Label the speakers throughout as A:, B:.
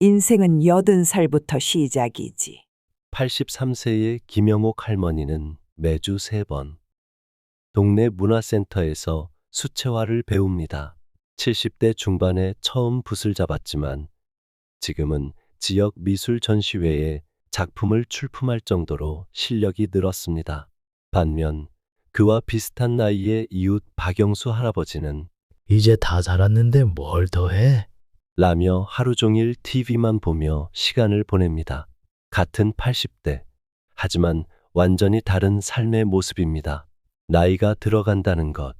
A: 인생은 여든 살부터 시작이지.
B: 83세의 김영옥 할머니는 매주 세번 동네 문화센터에서 수채화를 배웁니다. 70대 중반에 처음 붓을 잡았지만 지금은 지역 미술 전시회에 작품을 출품할 정도로 실력이 늘었습니다. 반면 그와 비슷한 나이의 이웃 박영수 할아버지는
C: 이제 다 자랐는데 뭘 더 해?
B: 라며 하루 종일 TV만 보며 시간을 보냅니다. 같은 80대. 하지만 완전히 다른 삶의 모습입니다. 나이가 들어간다는 것.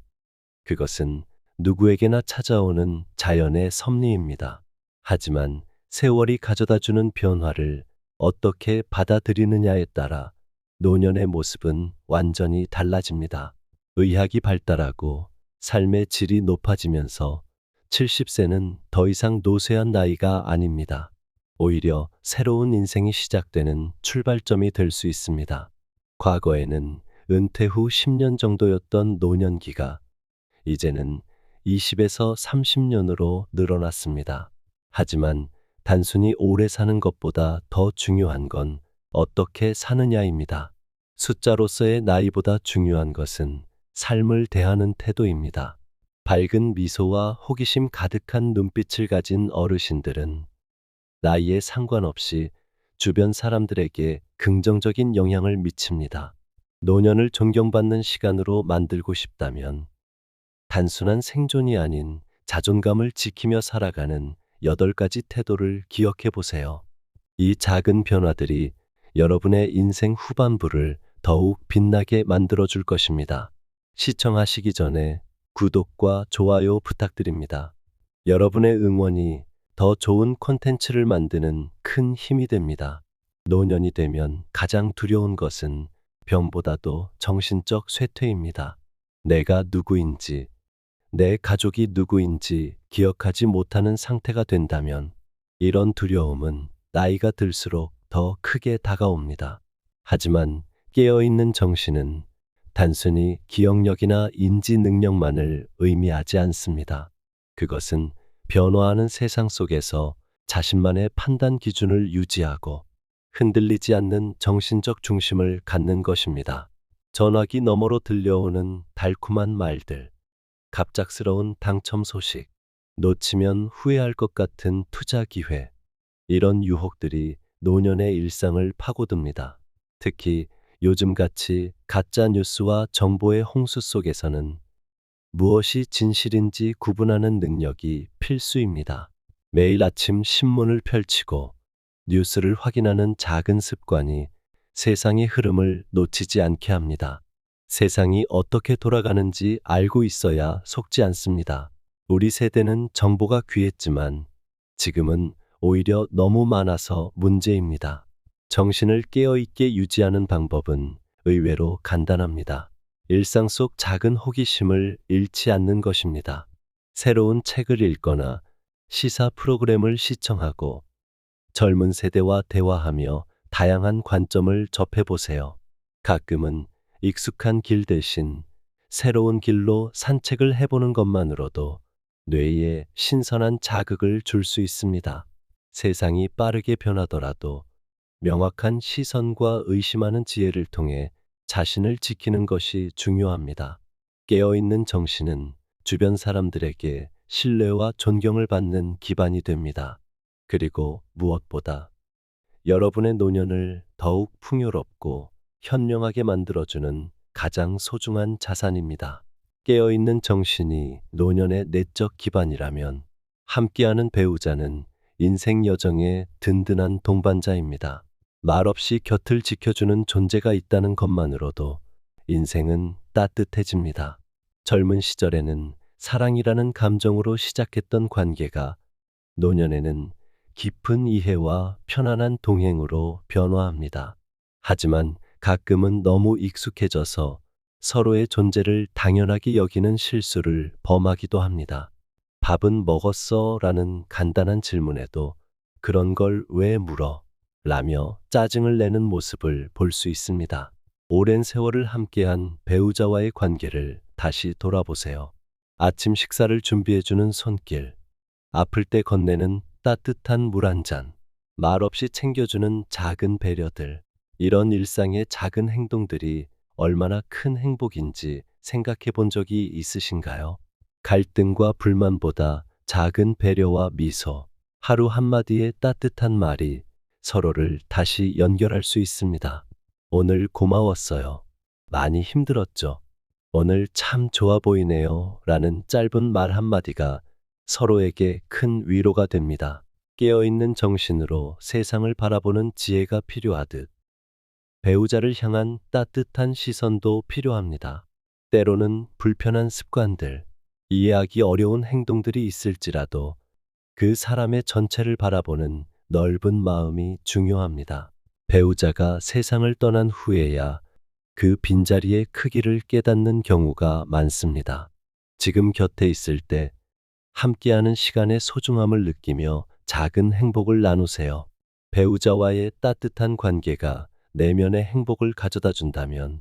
B: 그것은 누구에게나 찾아오는 자연의 섭리입니다. 하지만 세월이 가져다 주는 변화를 어떻게 받아들이느냐에 따라 노년의 모습은 완전히 달라집니다. 의학이 발달하고 삶의 질이 높아지면서 70세는 더 이상 노쇠한 나이가 아닙니다. 오히려 새로운 인생이 시작되는 출발점이 될 수 있습니다. 과거에는 은퇴 후 10년 정도였던 노년기가 이제는 20에서 30년으로 늘어났습니다. 하지만 단순히 오래 사는 것보다 더 중요한 건 어떻게 사느냐입니다. 숫자로서의 나이보다 중요한 것은 삶을 대하는 태도입니다. 밝은 미소와 호기심 가득한 눈빛을 가진 어르신들은 나이에 상관없이 주변 사람들에게 긍정적인 영향을 미칩니다. 노년을 존경받는 시간으로 만들고 싶다면 단순한 생존이 아닌 자존감을 지키며 살아가는 여덟 가지 태도를 기억해 보세요. 이 작은 변화들이 여러분의 인생 후반부를 더욱 빛나게 만들어 줄 것입니다. 시청하시기 전에 구독과 좋아요 부탁드립니다. 여러분의 응원이 더 좋은 콘텐츠를 만드는 큰 힘이 됩니다. 노년이 되면 가장 두려운 것은 병보다도 정신적 쇠퇴입니다. 내가 누구인지, 내 가족이 누구인지 기억하지 못하는 상태가 된다면 이런 두려움은 나이가 들수록 더 크게 다가옵니다. 하지만 깨어있는 정신은 단순히 기억력이나 인지 능력만을 의미하지 않습니다. 그것은 변화하는 세상 속에서 자신만의 판단 기준을 유지하고 흔들리지 않는 정신적 중심을 갖는 것입니다. 전화기 너머로 들려오는 달콤한 말들, 갑작스러운 당첨 소식, 놓치면 후회할 것 같은 투자 기회, 이런 유혹들이 노년의 일상을 파고듭니다. 특히 요즘같이 가짜 뉴스와 정보의 홍수 속에서는 무엇이 진실인지 구분하는 능력이 필수입니다. 매일 아침 신문을 펼치고 뉴스를 확인하는 작은 습관이 세상의 흐름을 놓치지 않게 합니다. 세상이 어떻게 돌아가는지 알고 있어야 속지 않습니다. 우리 세대는 정보가 귀했지만 지금은 오히려 너무 많아서 문제입니다. 정신을 깨어있게 유지하는 방법은 의외로 간단합니다. 일상 속 작은 호기심을 잃지 않는 것입니다. 새로운 책을 읽거나 시사 프로그램을 시청하고 젊은 세대와 대화하며 다양한 관점을 접해보세요. 가끔은 익숙한 길 대신 새로운 길로 산책을 해보는 것만으로도 뇌에 신선한 자극을 줄 수 있습니다. 세상이 빠르게 변하더라도 명확한 시선과 의심하는 지혜를 통해 자신을 지키는 것이 중요합니다. 깨어있는 정신은 주변 사람들에게 신뢰와 존경을 받는 기반이 됩니다. 그리고 무엇보다 여러분의 노년을 더욱 풍요롭고 현명하게 만들어주는 가장 소중한 자산입니다. 깨어있는 정신이 노년의 내적 기반이라면 함께하는 배우자는 인생 여정의 든든한 동반자입니다. 말없이 곁을 지켜주는 존재가 있다는 것만으로도 인생은 따뜻해집니다. 젊은 시절에는 사랑이라는 감정으로 시작했던 관계가 노년에는 깊은 이해와 편안한 동행으로 변화합니다. 하지만 가끔은 너무 익숙해져서 서로의 존재를 당연하게 여기는 실수를 범하기도 합니다. 밥은 먹었어? 라는 간단한 질문에도 그런 걸 왜 물어? 라며 짜증을 내는 모습을 볼 수 있습니다. 오랜 세월을 함께한 배우자와의 관계를 다시 돌아보세요. 아침 식사를 준비해주는 손길, 아플 때 건네는 따뜻한 물 한 잔, 말없이 챙겨주는 작은 배려들, 이런 일상의 작은 행동들이 얼마나 큰 행복인지 생각해 본 적이 있으신가요? 갈등과 불만보다 작은 배려와 미소, 하루 한마디의 따뜻한 말이 서로를 다시 연결할 수 있습니다. 오늘 고마웠어요. 많이 힘들었죠. 오늘 참 좋아 보이네요. 라는 짧은 말 한마디가 서로에게 큰 위로가 됩니다. 깨어있는 정신으로 세상을 바라보는 지혜가 필요하듯 배우자를 향한 따뜻한 시선도 필요합니다. 때로는 불편한 습관들, 이해하기 어려운 행동들이 있을지라도 그 사람의 전체를 바라보는 넓은 마음이 중요합니다. 배우자가 세상을 떠난 후에야 그 빈자리의 크기를 깨닫는 경우가 많습니다. 지금 곁에 있을 때 함께하는 시간의 소중함을 느끼며 작은 행복을 나누세요. 배우자와의 따뜻한 관계가 내면의 행복을 가져다 준다면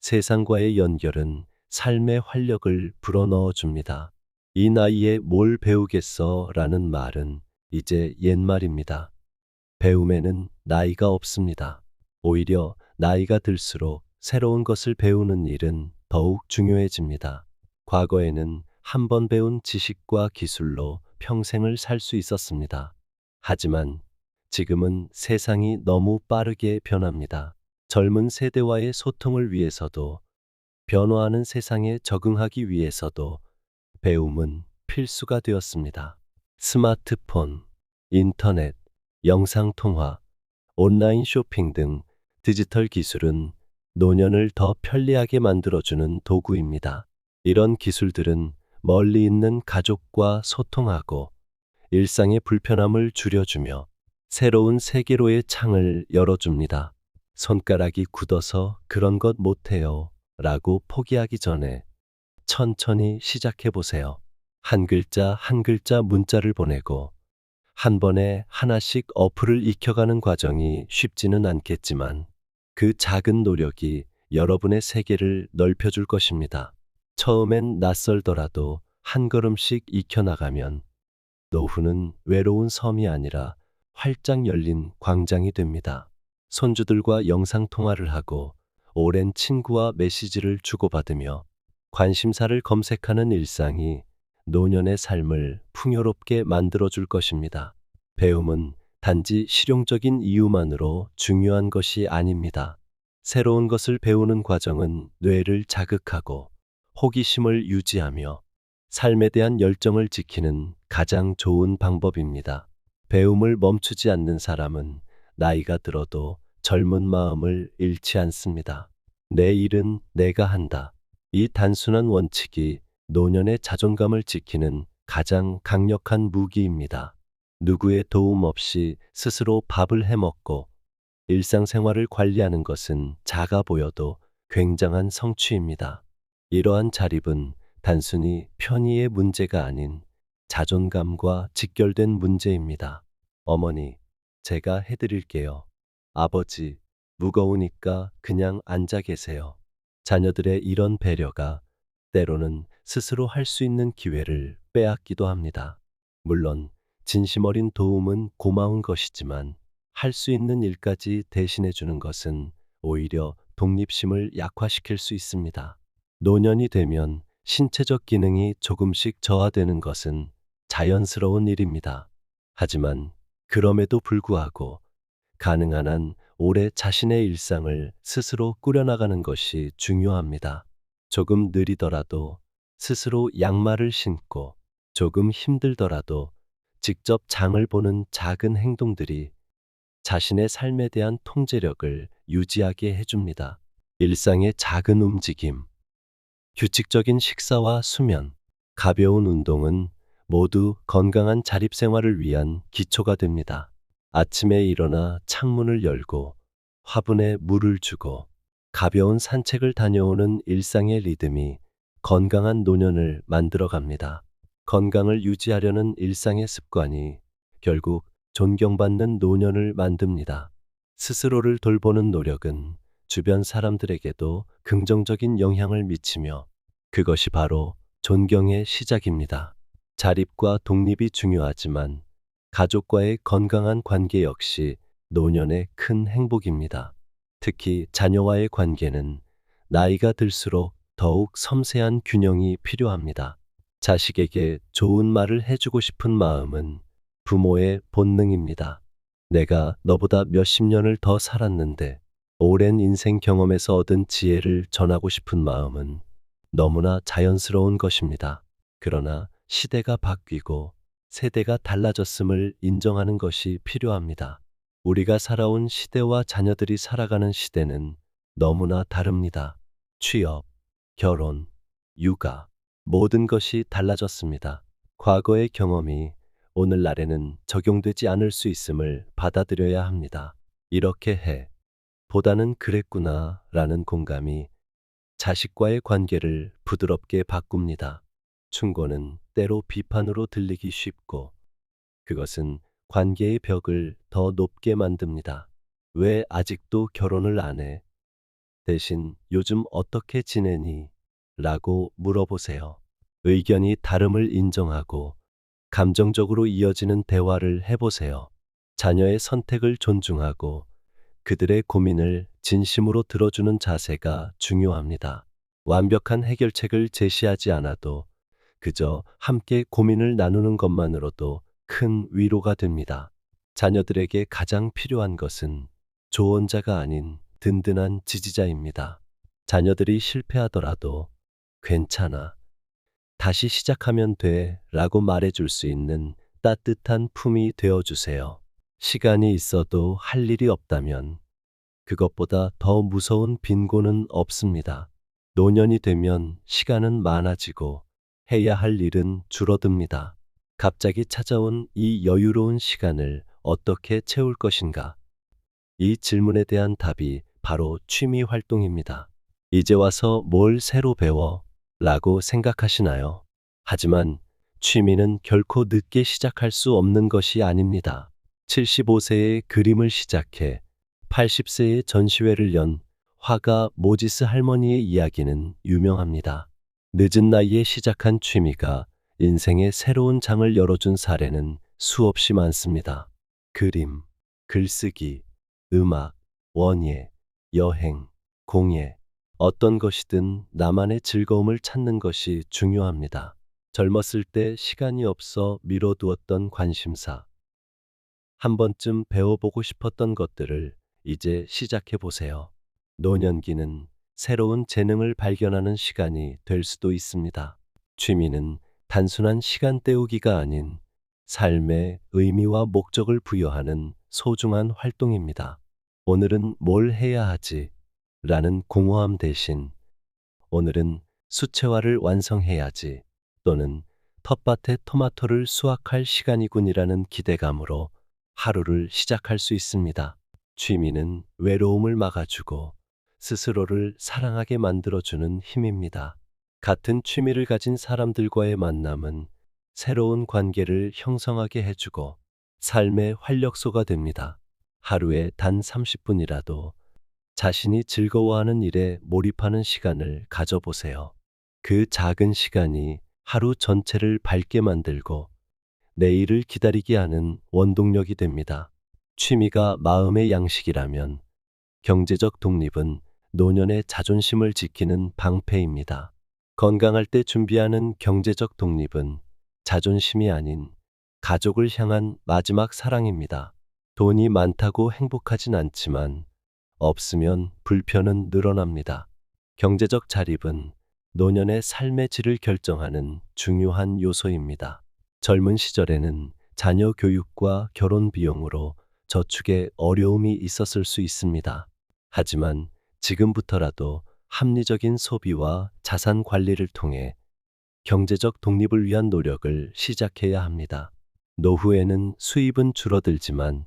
B: 세상과의 연결은 삶의 활력을 불어넣어 줍니다. 이 나이에 뭘 배우겠어 라는 말은 이제 옛말입니다. 배움에는 나이가 없습니다. 오히려 나이가 들수록 새로운 것을 배우는 일은 더욱 중요해집니다. 과거에는 한 번 배운 지식과 기술로 평생을 살 수 있었습니다. 하지만 지금은 세상이 너무 빠르게 변합니다. 젊은 세대와의 소통을 위해서도 변화하는 세상에 적응하기 위해서도 배움은 필수가 되었습니다. 스마트폰, 인터넷, 영상통화, 온라인 쇼핑 등 디지털 기술은 노년을 더 편리하게 만들어주는 도구입니다. 이런 기술들은 멀리 있는 가족과 소통하고 일상의 불편함을 줄여주며 새로운 세계로의 창을 열어줍니다. 손가락이 굳어서 그런 것 못해요. 라고 포기하기 전에 천천히 시작해 보세요. 한 글자 한 글자 문자를 보내고 한 번에 하나씩 어플을 익혀가는 과정이 쉽지는 않겠지만 그 작은 노력이 여러분의 세계를 넓혀줄 것입니다. 처음엔 낯설더라도 한 걸음씩 익혀나가면 노후는 외로운 섬이 아니라 활짝 열린 광장이 됩니다. 손주들과 영상통화를 하고 오랜 친구와 메시지를 주고받으며 관심사를 검색하는 일상이 노년의 삶을 풍요롭게 만들어 줄 것입니다. 배움은 단지 실용적인 이유만으로 중요한 것이 아닙니다. 새로운 것을 배우는 과정은 뇌를 자극하고 호기심을 유지하며 삶에 대한 열정을 지키는 가장 좋은 방법입니다. 배움을 멈추지 않는 사람은 나이가 들어도 젊은 마음을 잃지 않습니다. 내 일은 내가 한다. 이 단순한 원칙이 노년의 자존감을 지키는 가장 강력한 무기입니다. 누구의 도움 없이 스스로 밥을 해 먹고 일상생활을 관리하는 것은 작아 보여도 굉장한 성취입니다. 이러한 자립은 단순히 편의의 문제가 아닌 자존감과 직결된 문제입니다. 어머니, 제가 해드릴게요. 아버지, 무거우니까 그냥 앉아 계세요. 자녀들의 이런 배려가 때로는 스스로 할 수 있는 기회를 빼앗기도 합니다. 물론 진심 어린 도움은 고마운 것이지만 할 수 있는 일까지 대신해 주는 것은 오히려 독립심을 약화시킬 수 있습니다. 노년이 되면 신체적 기능이 조금씩 저하되는 것은 자연스러운 일입니다. 하지만 그럼에도 불구하고 가능한 한 오래 자신의 일상을 스스로 꾸려나가는 것이 중요합니다. 조금 느리더라도 스스로 양말을 신고 조금 힘들더라도 직접 장을 보는 작은 행동들이 자신의 삶에 대한 통제력을 유지하게 해줍니다. 일상의 작은 움직임, 규칙적인 식사와 수면, 가벼운 운동은 모두 건강한 자립생활을 위한 기초가 됩니다. 아침에 일어나 창문을 열고 화분에 물을 주고 가벼운 산책을 다녀오는 일상의 리듬이 건강한 노년을 만들어 갑니다. 건강을 유지하려는 일상의 습관이 결국 존경받는 노년을 만듭니다. 스스로를 돌보는 노력은 주변 사람들에게도 긍정적인 영향을 미치며 그것이 바로 존경의 시작입니다. 자립과 독립이 중요하지만 가족과의 건강한 관계 역시 노년의 큰 행복입니다. 특히 자녀와의 관계는 나이가 들수록 더욱 섬세한 균형이 필요합니다. 자식에게 좋은 말을 해주고 싶은 마음은 부모의 본능입니다. 내가 너보다 몇십 년을 더 살았는데 오랜 인생 경험에서 얻은 지혜를 전하고 싶은 마음은 너무나 자연스러운 것입니다. 그러나 시대가 바뀌고 세대가 달라졌음을 인정하는 것이 필요합니다. 우리가 살아온 시대와 자녀들이 살아가는 시대는 너무나 다릅니다. 취업, 결혼, 육아, 모든 것이 달라졌습니다. 과거의 경험이 오늘날에는 적용되지 않을 수 있음을 받아들여야 합니다. 이렇게 해. 보다는 그랬구나 라는 공감이 자식과의 관계를 부드럽게 바꿉니다. 충고는 때로 비판으로 들리기 쉽고 그것은 관계의 벽을 더 높게 만듭니다. 왜 아직도 결혼을 안 해? 대신 요즘 어떻게 지내니? 라고 물어보세요. 의견이 다름을 인정하고 감정적으로 이어지는 대화를 해보세요. 자녀의 선택을 존중하고 그들의 고민을 진심으로 들어주는 자세가 중요합니다. 완벽한 해결책을 제시하지 않아도 그저 함께 고민을 나누는 것만으로도 큰 위로가 됩니다. 자녀들에게 가장 필요한 것은 조언자가 아닌 든든한 지지자입니다. 자녀들이 실패하더라도 괜찮아. 다시 시작하면 돼 라고 말해줄 수 있는 따뜻한 품이 되어주세요. 시간이 있어도 할 일이 없다면 그것보다 더 무서운 빈곤은 없습니다. 노년이 되면 시간은 많아지고 해야 할 일은 줄어듭니다. 갑자기 찾아온 이 여유로운 시간을 어떻게 채울 것인가? 이 질문에 대한 답이 바로 취미 활동입니다. 이제 와서 뭘 새로 배워? 라고 생각하시나요? 하지만 취미는 결코 늦게 시작할 수 없는 것이 아닙니다. 75세에 그림을 시작해 80세에 전시회를 연 화가 모지스 할머니의 이야기는 유명합니다. 늦은 나이에 시작한 취미가 인생의 새로운 장을 열어준 사례는 수없이 많습니다. 그림, 글쓰기, 음악, 원예, 여행, 공예, 어떤 것이든 나만의 즐거움을 찾는 것이 중요합니다. 젊었을 때 시간이 없어 미뤄두었던 관심사. 한 번쯤 배워보고 싶었던 것들을 이제 시작해 보세요. 노년기는 새로운 재능을 발견하는 시간이 될 수도 있습니다. 취미는 단순한 시간 때우기가 아닌 삶의 의미와 목적을 부여하는 소중한 활동입니다. 오늘은 뭘 해야 하지? 라는 공허함 대신 오늘은 수채화를 완성해야지 또는 텃밭에 토마토를 수확할 시간이군이라는 기대감으로 하루를 시작할 수 있습니다. 취미는 외로움을 막아주고 스스로를 사랑하게 만들어주는 힘입니다. 같은 취미를 가진 사람들과의 만남은 새로운 관계를 형성하게 해주고 삶의 활력소가 됩니다. 하루에 단 30분이라도 자신이 즐거워하는 일에 몰입하는 시간을 가져보세요. 그 작은 시간이 하루 전체를 밝게 만들고 내일을 기다리게 하는 원동력이 됩니다. 취미가 마음의 양식이라면 경제적 독립은 노년의 자존심을 지키는 방패입니다. 건강할 때 준비하는 경제적 독립은 자존심이 아닌 가족을 향한 마지막 사랑입니다. 돈이 많다고 행복하진 않지만 없으면 불편은 늘어납니다. 경제적 자립은 노년의 삶의 질을 결정하는 중요한 요소입니다. 젊은 시절에는 자녀 교육과 결혼 비용으로 저축에 어려움이 있었을 수 있습니다. 하지만 지금부터라도 합리적인 소비와 자산 관리를 통해 경제적 독립을 위한 노력을 시작해야 합니다. 노후에는 수입은 줄어들지만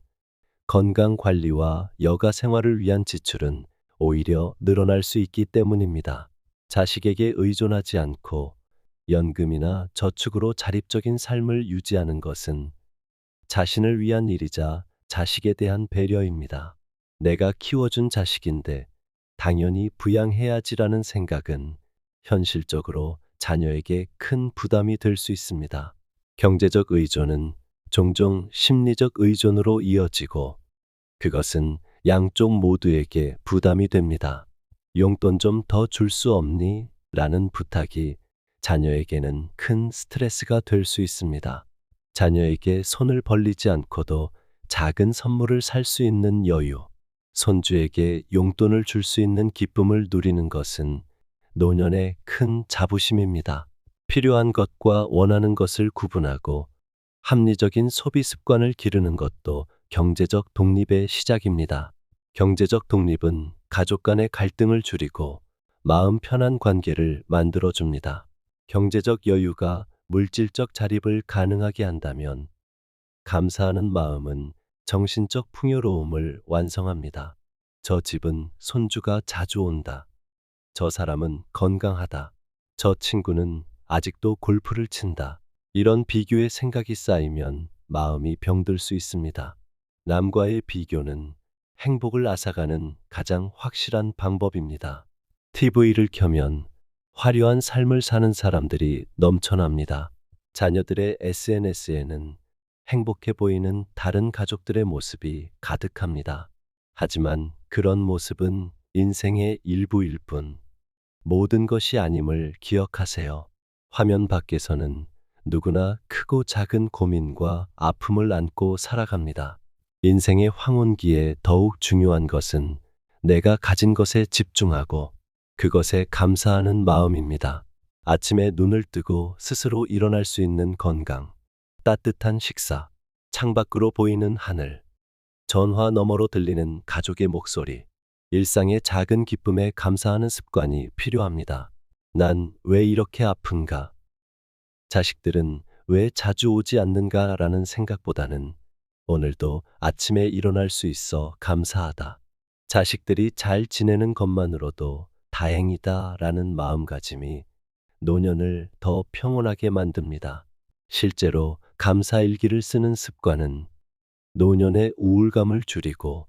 B: 건강 관리와 여가 생활을 위한 지출은 오히려 늘어날 수 있기 때문입니다. 자식에게 의존하지 않고 연금이나 저축으로 자립적인 삶을 유지하는 것은 자신을 위한 일이자 자식에 대한 배려입니다. 내가 키워준 자식인데 당연히 부양해야지라는 생각은 현실적으로 자녀에게 큰 부담이 될 수 있습니다. 경제적 의존은 종종 심리적 의존으로 이어지고 그것은 양쪽 모두에게 부담이 됩니다. 용돈 좀 더 줄 수 없니? 라는 부탁이 자녀에게는 큰 스트레스가 될 수 있습니다. 자녀에게 손을 벌리지 않고도 작은 선물을 살 수 있는 여유, 손주에게 용돈을 줄 수 있는 기쁨을 누리는 것은 노년의 큰 자부심입니다. 필요한 것과 원하는 것을 구분하고 합리적인 소비 습관을 기르는 것도 경제적 독립의 시작입니다. 경제적 독립은 가족 간의 갈등을 줄이고 마음 편한 관계를 만들어 줍니다. 경제적 여유가 물질적 자립을 가능하게 한다면 감사하는 마음은 정신적 풍요로움을 완성합니다. 저 집은 손주가 자주 온다. 저 사람은 건강하다. 저 친구는 아직도 골프를 친다. 이런 비교의 생각이 쌓이면 마음이 병들 수 있습니다. 남과의 비교는 행복을 앗아가는 가장 확실한 방법입니다. TV를 켜면 화려한 삶을 사는 사람들이 넘쳐납니다. 자녀들의 SNS에는 행복해 보이는 다른 가족들의 모습이 가득합니다. 하지만 그런 모습은 인생의 일부일 뿐 모든 것이 아님을 기억하세요. 화면 밖에서는 누구나 크고 작은 고민과 아픔을 안고 살아갑니다. 인생의 황혼기에 더욱 중요한 것은 내가 가진 것에 집중하고 그것에 감사하는 마음입니다. 아침에 눈을 뜨고 스스로 일어날 수 있는 건강, 따뜻한 식사, 창밖으로 보이는 하늘, 전화 너머로 들리는 가족의 목소리, 일상의 작은 기쁨에 감사하는 습관이 필요합니다. 난 왜 이렇게 아픈가? 자식들은 왜 자주 오지 않는가? 라는 생각보다는 오늘도 아침에 일어날 수 있어 감사하다. 자식들이 잘 지내는 것만으로도 다행이다 라는 마음가짐이 노년을 더 평온하게 만듭니다. 실제로 감사일기를 쓰는 습관은 노년의 우울감을 줄이고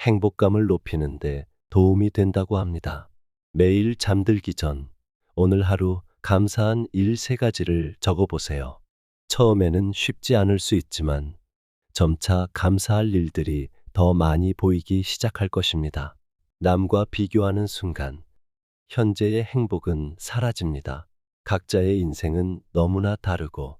B: 행복감을 높이는데 도움이 된다고 합니다. 매일 잠들기 전 오늘 하루 감사한 일 세 가지를 적어 보세요. 처음에는 쉽지 않을 수 있지만 점차 감사할 일들이 더 많이 보이기 시작할 것입니다. 남과 비교하는 순간 현재의 행복은 사라집니다. 각자의 인생은 너무나 다르고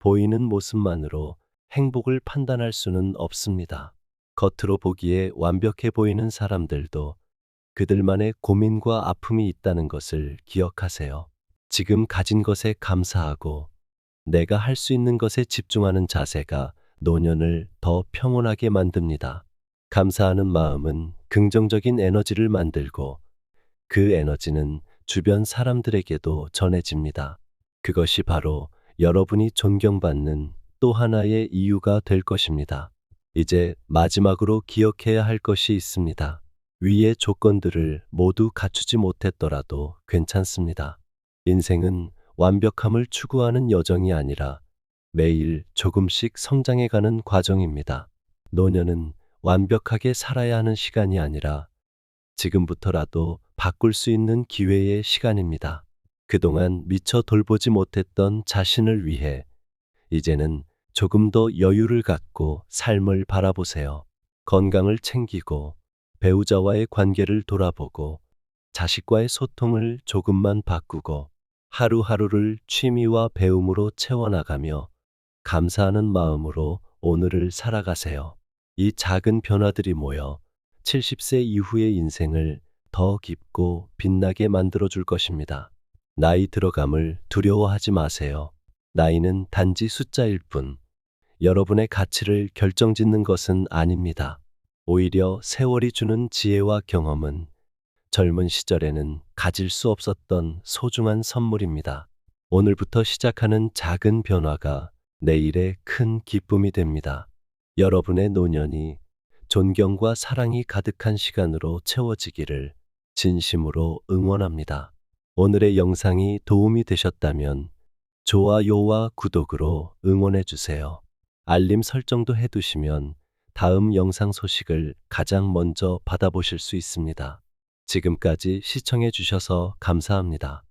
B: 보이는 모습만으로 행복을 판단할 수는 없습니다. 겉으로 보기에 완벽해 보이는 사람들도 그들만의 고민과 아픔이 있다는 것을 기억하세요. 지금 가진 것에 감사하고 내가 할 수 있는 것에 집중하는 자세가 노년을 더 평온하게 만듭니다. 감사하는 마음은 긍정적인 에너지를 만들고 그 에너지는 주변 사람들에게도 전해집니다. 그것이 바로 여러분이 존경받는 또 하나의 이유가 될 것입니다. 이제 마지막으로 기억해야 할 것이 있습니다. 위의 조건들을 모두 갖추지 못했더라도 괜찮습니다. 인생은 완벽함을 추구하는 여정이 아니라 매일 조금씩 성장해가는 과정입니다. 노년은 완벽하게 살아야 하는 시간이 아니라 지금부터라도 바꿀 수 있는 기회의 시간입니다. 그동안 미처 돌보지 못했던 자신을 위해 이제는 조금 더 여유를 갖고 삶을 바라보세요. 건강을 챙기고 배우자와의 관계를 돌아보고 자식과의 소통을 조금만 바꾸고 하루하루를 취미와 배움으로 채워나가며 감사하는 마음으로 오늘을 살아가세요. 이 작은 변화들이 모여 70세 이후의 인생을 더 깊고 빛나게 만들어 줄 것입니다. 나이 들어감을 두려워하지 마세요. 나이는 단지 숫자일 뿐 여러분의 가치를 결정짓는 것은 아닙니다. 오히려 세월이 주는 지혜와 경험은 젊은 시절에는 가질 수 없었던 소중한 선물입니다. 오늘부터 시작하는 작은 변화가 내일의 큰 기쁨이 됩니다. 여러분의 노년이 존경과 사랑이 가득한 시간으로 채워지기를 진심으로 응원합니다. 오늘의 영상이 도움이 되셨다면 좋아요와 구독으로 응원해 주세요. 알림 설정도 해두시면 다음 영상 소식을 가장 먼저 받아보실 수 있습니다. 지금까지 시청해 주셔서 감사합니다.